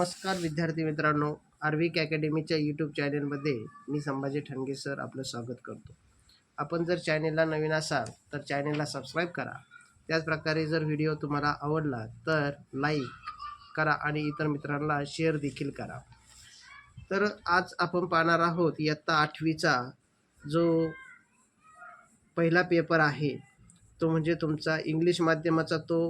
नमस्कार विद्यार्थी मित्रांनो आर्विक अकॅडमीच्या यूट्यूब चॅनलमध्ये मी संभाजी ठणगे सर आपलं स्वागत करतो. आपण जर चॅनेलला नवीन असाल तर चॅनेलला सबस्क्राईब करा. त्याचप्रकारे जर व्हिडिओ तुम्हाला आवडला तर लाईक करा आणि इतर मित्रांना शेअर देखील करा. तर आज आपण पाहणार आहोत इयत्ता आठवीचा जो पहिला पेपर आहे तो म्हणजे तुमचा इंग्लिश माध्यमाचा तो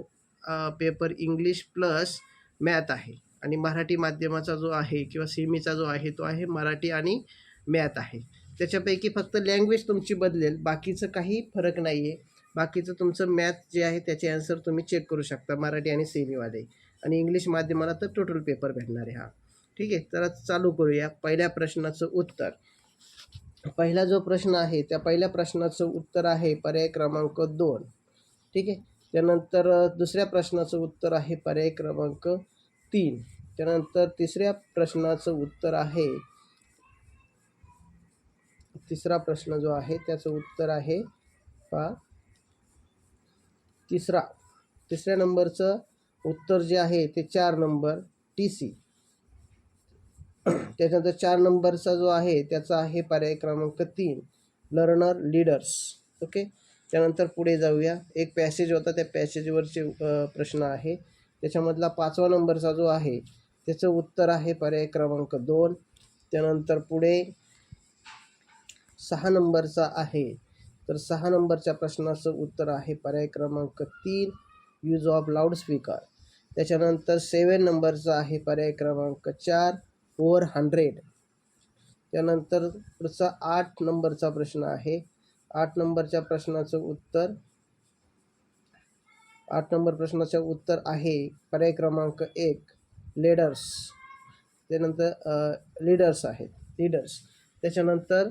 पेपर इंग्लिश प्लस मॅथ आहे. आणि मराठी माध्यमाचा जो आहे किंवा सेमीचा जो आहे तो आहे मराठी आणि मॅथ आहे. त्याच्यापैकी फक्त लँग्वेज तुमची बदलेल बाकीचं काही फरक नाही आहे बाकीचं तुमचं मॅथ जे आहे त्याचे आन्सर तुम्ही चेक करू शकता मराठी आणि सेमीवाले. आणि इंग्लिश माध्यमाला तर टोटल पेपर भेटणार आहे हा. ठीक आहे तर चालू करूया पहिल्या प्रश्नाचं उत्तर. पहिला जो प्रश्न आहे त्या पहिल्या प्रश्नाचं उत्तर आहे पर्याय क्रमांक दोन. ठीक आहे त्यानंतर दुसऱ्या प्रश्नाचं उत्तर आहे पर्याय क्रमांक तीन. त्यानंतर तिसऱ्या प्रश्नाचं उत्तर आहे. तिसरा प्रश्न जो आहे त्याचं उत्तर आहे पा तिसरा. तिसऱ्या नंबरचं उत्तर जे आहे ते चार नंबर टी सी त्याच्यानंतर चार नंबरचा जो आहे त्याचा आहे पर्याय क्रमांक तीन लर्नर लीडर्स ओके त्यानंतर पुढे जाऊया. एक पॅसेज होता त्या पॅसेजवरचे प्रश्न आहे. त्याच्यामधला पाचवा नंबरचा जो आहे त्याचं उत्तर आहे पर्याय क्रमांक दोन. त्यानंतर पुढे सहा नंबरचा आहे. तर सहा नंबरच्या प्रश्नाचं उत्तर आहे पर्याय क्रमांक तीन यूज ऑफ लाऊडस्पीकर त्याच्यानंतर सेवन नंबरचा आहे पर्याय क्रमांक चार ओवर हंड्रेड त्यानंतर पुढचा आठ नंबरचा प्रश्न आहे. आठ नंबरच्या प्रश्नाचं उत्तर आठ नंबर प्रश्नाचं उत्तर आहे. पर्याय क्रमांक एक लेडर्स त्यानंतर लीडर्स आहेत. लीडर्स त्याच्यानंतर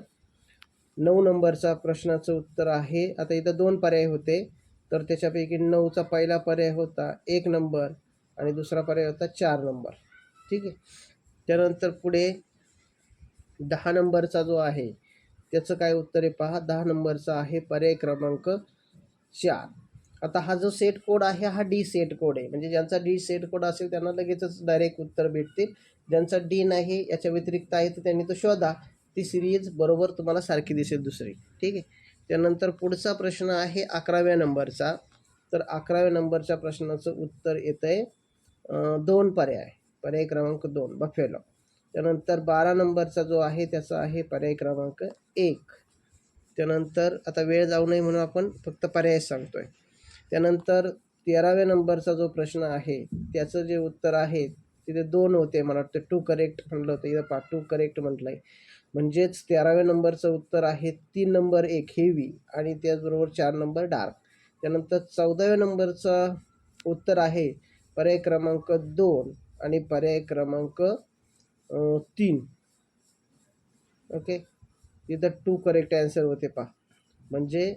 नऊ नंबरचा प्रश्नाचं उत्तर आहे. आता इथं दोन पर्याय होते. तर त्याच्यापैकी नऊचा पहिला पर्याय होता एक नंबर आणि दुसरा पर्याय होता चार नंबर. ठीक आहे? त्यानंतर पुढे दहा नंबरचा जो आहे त्याचं काय उत्तर आहे पहा. दहा नंबरचा आहे पर्याय क्रमांक चार. आता हा जो सेट कोड आहे हा डी सेट कोड आहे. म्हणजे ज्यांचा डी सेट कोड असेल त्यांना लगेचच डायरेक्ट उत्तर भेटतील. ज्यांचा डी नाही याच्या व्यतिरिक्त आहे तर त्यांनी तो शोधा. ती सिरीज बरोबर तुम्हाला सारखी दिसेल दुसरी. ठीक आहे? त्यानंतर पुढचा प्रश्न आहे अकराव्या नंबरचा. तर अकराव्या नंबरच्या प्रश्नाचं उत्तर येतं आहे दोन पर्याय. पर्याय क्रमांक दोन बफेलो त्यानंतर बारा नंबरचा जो आहे त्याचा आहे पर्याय क्रमांक एक. त्यानंतर आता वेळ जाऊ नये म्हणून आपण फक्त पर्याय सांगतोय. त्यानंतर तेराव्या नंबरचा जो प्रश्न आहे त्याचं जे उत्तर आहे तिथे दोन होते मला वाटतं. टू करेक्ट म्हटलं होतं. इथं पा टू करेक्ट म्हटलं आहे म्हणजेच तेराव्या नंबरचं उत्तर आहे तीन नंबर एक हेवी आणि त्याचबरोबर चार नंबर डार्क त्यानंतर चौदाव्या नंबरचं उत्तर आहे पर्याय क्रमांक दोन आणि पर्याय क्रमांक तीन. ओके इथं टू करेक्ट ॲन्सर होते पहा. म्हणजे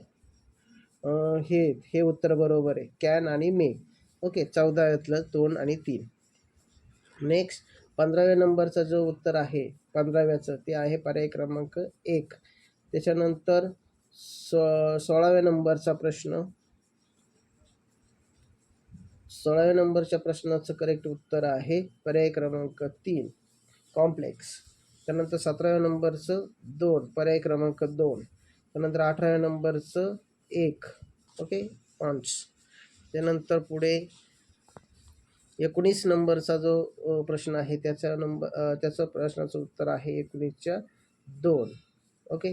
हे हे उत्तर बरोबर आहे. कॅन आणि मे. ओके चौदाव्यातलं दोन आणि तीन. नेक्स्ट पंधराव्या नंबरचा जो उत्तर आहे पंधराव्याचं ते आहे पर्याय क्रमांक एक. त्याच्यानंतर सो सोळाव्या नंबरचा प्रश्न. सोळाव्या नंबरच्या प्रश्नाचं करेक्ट उत्तर आहे पर्याय क्रमांक तीन कॉम्प्लेक्स त्यानंतर सतराव्या नंबरचं दोन पर्याय क्रमांक दोन. त्यानंतर अठराव्या नंबरचं एक ओके? पाच. त्यानंतर पुढे एकोणीस नंबरचा जो प्रश्न आहे त्याचा नंबर त्याचं प्रश्नाचं उत्तर आहे एकोणीसच्या दोन. ओके?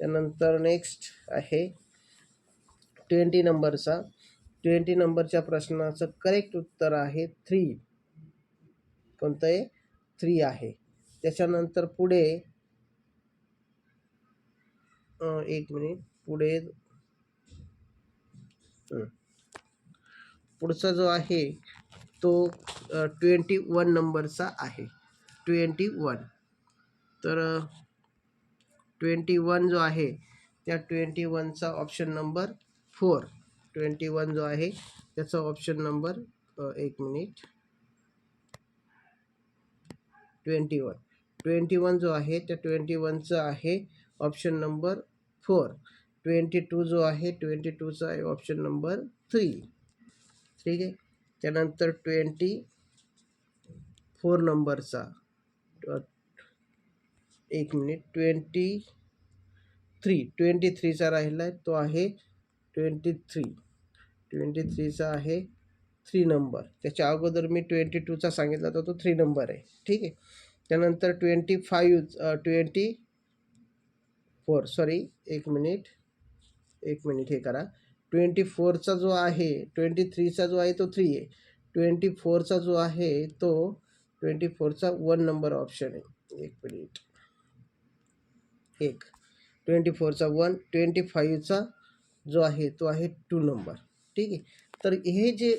त्यानंतर नेक्स्ट आहे ट्वेंटी नंबरचा. ट्वेंटी नंबरच्या प्रश्नाचं करेक्ट उत्तर आहे थ्री कोणतं आहे थ्री आहे. त्याच्यानंतर पुढे एक मिनिट पुढे पुढचा जो आहे तो ट्वेंटी वन नंबरचा आहे. Twenty one. तर ट्वेंटी वन जो आहे त्या twenty वनचा option number four. Twenty one जो आहे त्याचा ऑप्शन नंबर एक minute. Twenty one. Twenty one जो आहे त्या ट्वेंटी वनचा आहे option number four. Twenty two जो आहे ट्वेंटी टूचा आहे ऑप्शन नंबर थ्री ठीक आहे? त्यानंतर ट्वेंटी फोर नंबरचा एक मिनिट ट्वेंटी थ्री ट्वेंटी थ्रीचा राहिला आहे तो आहे ट्वेंटी थ्री ट्वेंटी थ्रीचा आहे थ्री नंबर त्याच्या अगोदर मी ट्वेंटी टूचा सांगितला तर तो थ्री नंबर आहे. ठीक आहे? त्यानंतर twenty five twenty four sorry एक मिनिट एक मिनिट हे करा. ट्वेंटी फोरचा जो आहे ट्वेंटी थ्रीचा जो आहे तो थ्री आहे. ट्वेंटी फोरचा जो आहे तो ट्वेंटी फोरचा वन नंबर ऑप्शन आहे. एक मिनिट. एक. ट्वेंटी फोरचा वन ट्वेंटी फाईव्हचा जो आहे तो आहे टू नंबर ठीक आहे? तर हे जे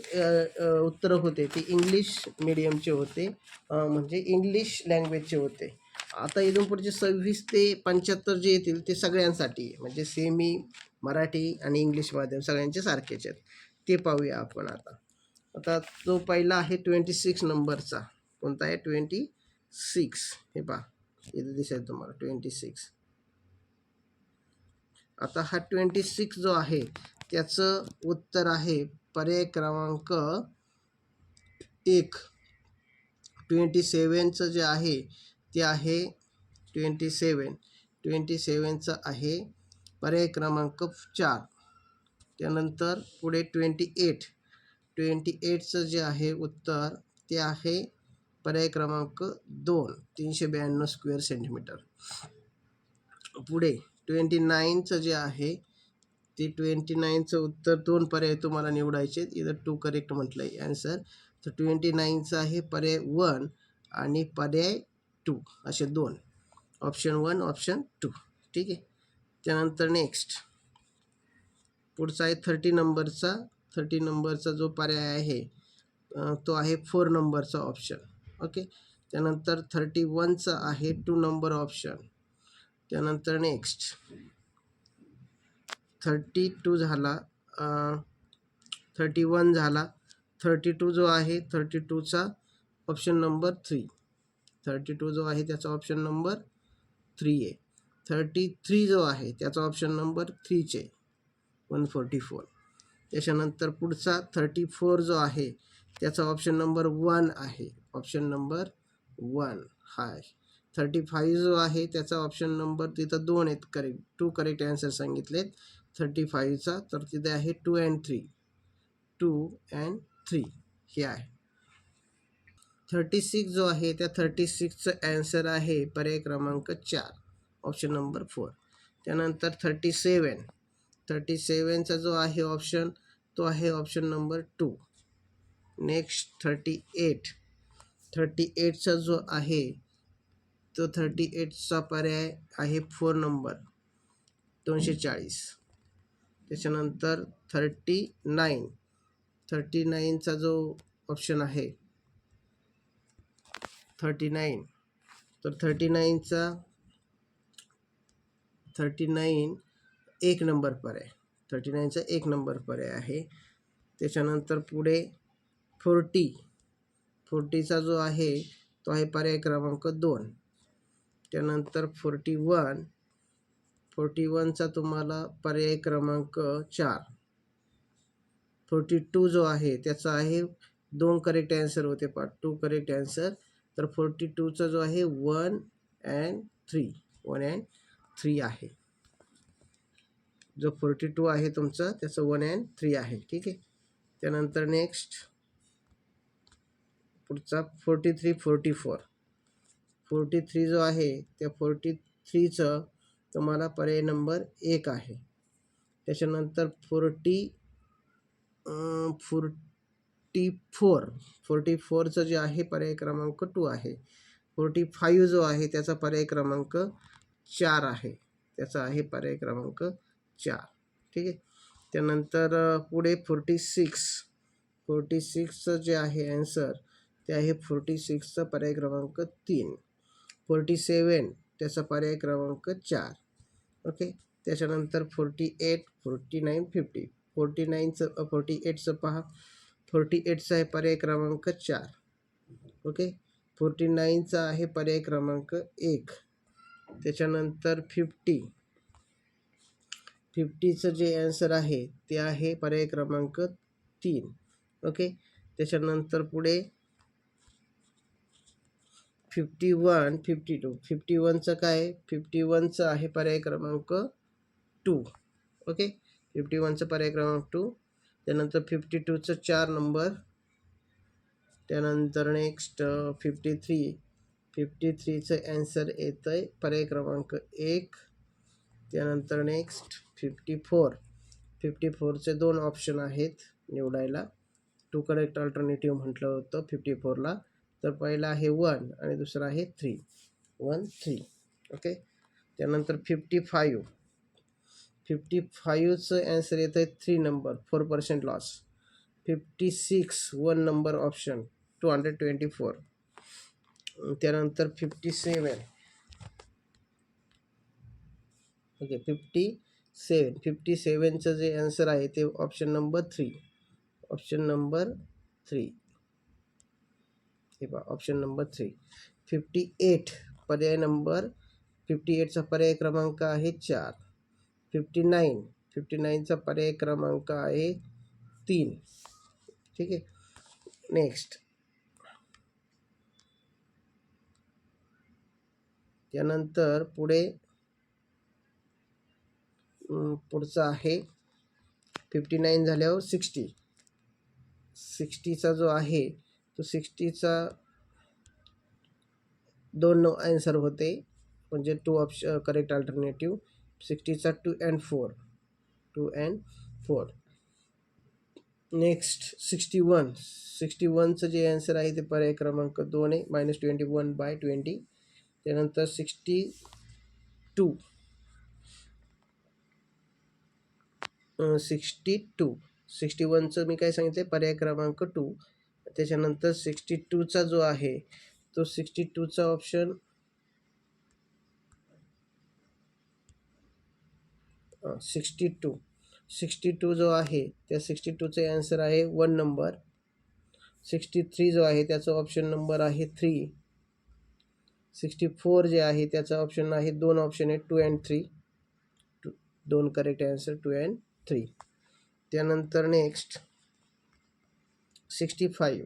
उत्तरं होते ते इंग्लिश मिडियमचे होते म्हणजे इंग्लिश लँग्वेजचे होते. आता इथून पुढचे सव्वीस ते पंच्याहत्तर जे येतील ते सगळ्यांसाठी आहे. म्हणजे सेमी मराठी आणि इंग्लिश माध्यम सगळ्यांचे सारखेच आहेत. ते पाहूया आपण आता. आता जो पहिला आहे ट्वेंटी सिक्स नंबरचा. कोणता आहे? ट्वेंटी सिक्स हे पहा. इथे दिसेल तुम्हाला. ट्वेंटी सिक्स आता हा ट्वेंटी सिक्स जो आहे त्याचं उत्तर आहे पर्याय क्रमांक एक. ट्वेंटी सेवनचं जे आहे ते आहे ट्वेंटी सेवन ट्वेंटी सेवनचं आहे पर्याय क्रमांक चार. त्यानंतर पुढे ट्वेंटी एट ट्वेंटी एटचं जे आहे उत्तर ते आहे पर्याय क्रमांक दोन तीनशे ब्याण्णव स्क्वेअर सेंटीमीटर पुढे ट्वेंटी नाईनचं जे आहे ते ट्वेंटी नाईनचं उत्तर दोन पर्याय तुम्हाला निवडायचे इथं टू करेक्ट म्हटलं आहे ॲन्सर तर ट्वेंटी नाईनचं आहे पर्याय वन आणि पर्याय टू असे दोन. ऑप्शन वन ऑप्शन टू ठीक आहे? त्यानंतर नेक्स्ट पुढचा आहे थर्टी नंबरचा थर्टी नंबरचा जो पर्याय आहे तो आहे फोर नंबरचा ऑप्शन ओके त्यानंतर थर्टी वनचा आहे टू नंबर ऑप्शन त्यानंतर नेक्स्ट थर्टी टू झाला थर्टी वन झाला. थर्टी टू जो आहे thirty टूचा option number three thirty two जो आहे त्याचा ऑप्शन नंबर थ्री आहे. थर्टी थ्री जो आहे त्याचा ऑप्शन नंबर थ्रीचे वन फोर्टी फोर त्याच्यानंतर पुढचा थर्टी फोर जो आहे त्याचा ऑप्शन नंबर वन आहे. ऑप्शन नंबर वन हाय. थर्टी फाईव्ह जो आहे त्याचा ऑप्शन नंबर तिथं दोन आहेत. करेक्ट टू करेक्ट आन्सर सांगितलेत. थर्टी फाईव्हचा तर तिथे आहे two and three two and three हे आहे. थर्टी सिक्स जो आहे त्या थर्टी सिक्सचं ॲन्सर आहे पर्याय क्रमांक चार. ऑप्शन नंबर फोर त्यानंतर थर्टी सेवन थर्टी सेवनचा जो आहे ऑप्शन तो आहे option number two next thirty eight thirty एटचा जो आहे तो थर्टी एटचा पर्याय आहे फोर नंबर दोनशे चाळीस त्याच्यानंतर थर्टी नाईन थर्टी नाईनचा जो ऑप्शन आहे थर्टी नाईन तर थर्टी नाईनचा थर्टी नाईन एक नंबर पर्याय. थर्टी नाईनचा एक नंबर पर्याय आहे. त्याच्यानंतर पुढे फोर्टी. फोर्टीचा जो आहे तो आहे पर्याय क्रमांक दोन. त्यानंतर फोर्टी वन. फोर्टी वनचा तुम्हाला पर्याय क्रमांक चार. फोर्टी टू जो आहे त्याचा आहे दोन करेक्ट ॲन्सर होते पा टू करेक्ट ॲन्सर तर फोर्टी टूचा जो आहे one and three one and three आहे. जो फोर्टी टू आहे तुमचं त्याचं वन अँड थ्री आहे. ठीक आहे? त्यानंतर नेक्स्ट पुढचा forty three forty four forty three जो आहे त्या फोर्टी थ्रीचं तुम्हाला पर्याय नंबर एक आहे. त्याच्यानंतर फोर्टी फोर्टी फोर फोर्टी फोरचं जे आहे पर्याय क्रमांक टू आहे. फोर्टी फाईव्ह जो आहे त्याचा पर्याय क्रमांक चार आहे. त्याचा आहे पर्याय क्रमांक चार. ठीक आहे? त्यानंतर पुढे फोर्टी सिक्स फोर्टी सिक्सचं जे आहे ॲन्सर ते आहे फोर्टी सिक्सचा पर्याय क्रमांक तीन. फोर्टी सेवन त्याचा पर्याय क्रमांक चार. ओके? त्याच्यानंतर forty eight forty nine fifty forty नाईनचं forty एटचं पहा. फोर्टी एटचा आहे पर्याय क्रमांक चार. ओके? फोर्टी नाईनचा आहे पर्याय क्रमांक एक. त्याच्यानंतर फिफ्टी फिफ्टीचं जे ॲन्सर आहे ते आहे पर्याय क्रमांक तीन. ओके त्याच्यानंतर पुढे fifty one fifty two fifty वनचं काय? फिफ्टी वनचं आहे पर्याय क्रमांक टू ओके फिफ्टी वनचं पर्याय क्रमांक टू त्यानंतर फिफ्टी टूचं चार नंबर त्यानंतर नेक्स्ट फिफ्टी थ्री फिफ्टी थ्रीचं ॲन्सर येतं आहे पर्याय क्रमांक एक त्यानंतर नेक्स्ट फिफ्टी फोर फिफ्टी फोरचे दोन ऑप्शन आहेत निवडायला. टू करेक्ट अल्टरनेटिव्ह म्हटलं होतं फिफ्टी फोरला तर पहिला आहे वन आणि दुसरा आहे थ्री वन थ्री ओके त्यानंतर फिफ्टी फाईव्ह फिफ्टी फाईव्हचं ॲन्सर येतं आहे three number four percent loss fifty six one number option two hundred twenty four त्यानंतर fifty seven okay fifty seven fifty सेवनचं जे ॲन्सर आहे, ते option number three option number three हे option number three fifty eight पर्याय number fifty एटचा पर्याय क्रमांक आहे चार. फिफ्टी नाईन फिफ्टी नाईनचा पर्याय क्रमांक आहे तीन. ठीक आहे? नेक्स्ट त्यानंतर पुढे पुढचा पुढचं आहे. फिफ्टी नाईन झाल्यावर सिक्स्टी सिक्स्टीचा जो आहे तो सिक्स्टीचा दोन नऊ ॲन्सर होते. म्हणजे two option correct alternative सिक्स्टीचा two and four two and four next sixty one sixty वनचं जे ॲन्सर आहे ते पर्याय क्रमांक दोन आहे. Minus twenty one by twenty त्यानंतर sixty two. Sixty two. Sixty वनचं मी काय सांगितलं पर्याय क्रमांक टू. त्याच्यानंतर सिक्स्टी टूचा जो आहे तो sixty टूचा option sixty two. Sixty two जो आहे त्या सिक्स्टी टूचे ॲन्सर आहे वन नंबर सिक्स्टी थ्री जो आहे त्याचा ऑप्शन नंबर आहे थ्री सिक्स्टी फोर जे आहे त्याचं ऑप्शन आहे दोन ऑप्शन आहे टू अँड थ्री टू दोन correct answer two and three त्यानंतर नेक्स्ट सिक्स्टी फाईव्ह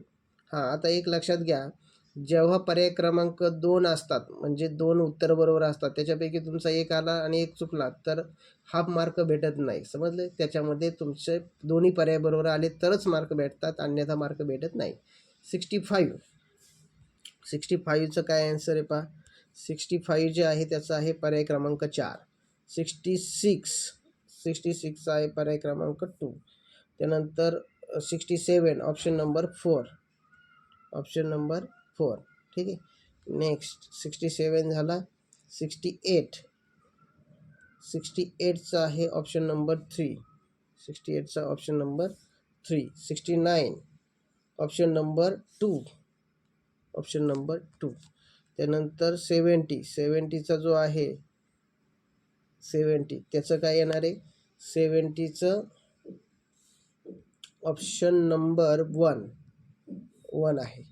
हां आता एक लक्षात घ्या. जेव्हा पर्याय क्रमांक दोन असतात म्हणजे दोन उत्तर बरोबर असतात त्याच्यापैकी तुमचा एक आला आणि एक चुकला तर हाफ मार्क भेटत नाही. समजले? त्याच्यामध्ये तुमचे दोन्ही पर्याय बरोबर आले तरच मार्क भेटतात अन्यथा मार्क भेटत नाही. सिक्स्टी फाईव्ह सिक्स्टी फाईव्हचं काय ॲन्सर आहे पहा. सिक्स्टी फाईव्ह जे आहे त्याचं आहे पर्याय क्रमांक चार. सिक्स्टी सिक्स सिक्स्टी सिक्सचा आहे पर्याय क्रमांक टू त्यानंतर sixty seven option number four option number four ठीक आहे? नेक्स्ट सिक्स्टी सेवन झाला. Sixty eight. सिक्स्टी एटचा आहे option number three sixty एटचा option number three sixty nine option number two option number two. त्यानंतर सेवन्टी सेवन्टीचा जो आहे सेवन्टी त्याचं काय येणार आहे? सेवन्टीचं ऑप्शन नंबर वन. वन आहे.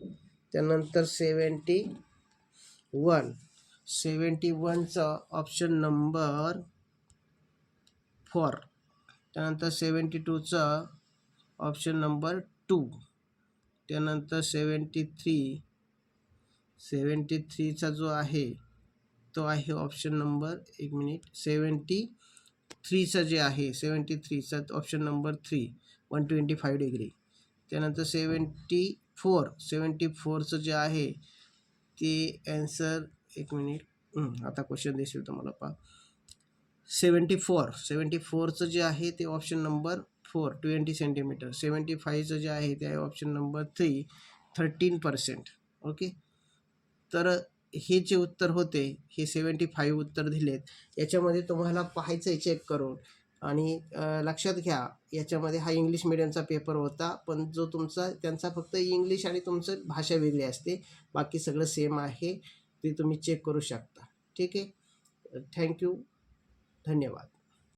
त्यानंतर सेवन्टी वन. सेवन्टी वनचा ऑप्शन नंबर फोर. त्यानंतर सेवन्टी टूचा ऑप्शन नंबर टू. त्यानंतर सेवन्टी थ्री. सेवन्टी थ्रीचा जो आहे तो आहे ऑप्शन नंबर एक मिनिट. सेवन्टी थ्रीचं जे आहे seventy थ्रीचा option number three one twenty five degree. त्यानंतर सेवन्टी फोर सेवन्टी फोरचं जे आहे ते ॲन्सर एक मिनिट. आता क्वेश्चन दिसेल तुम्हाला पहा. सेवन्टी फोर सेवन्टी फोरचं जे आहे ते option number four twenty centimetre seventy फाईव्हचं जे आहे ते आहे option number three thirteen percent okay तर हे जे उत्तर होते हे सेवन्टी फाईव्ह उत्तर दिलेत. याच्यामध्ये तुम्हाला पाहायचं आहे चेक करून. आणि लक्षात घ्या याच्यामध्ये हा इंग्लिश मिडियमचा पेपर होता पण जो तुमचा त्यांचा फक्त इंग्लिश आणि तुमचं भाषा वेगळी असते. बाकी सगळं सेम आहे ते तुम्ही चेक करू शकता. ठीक आहे? थँक्यू धन्यवाद.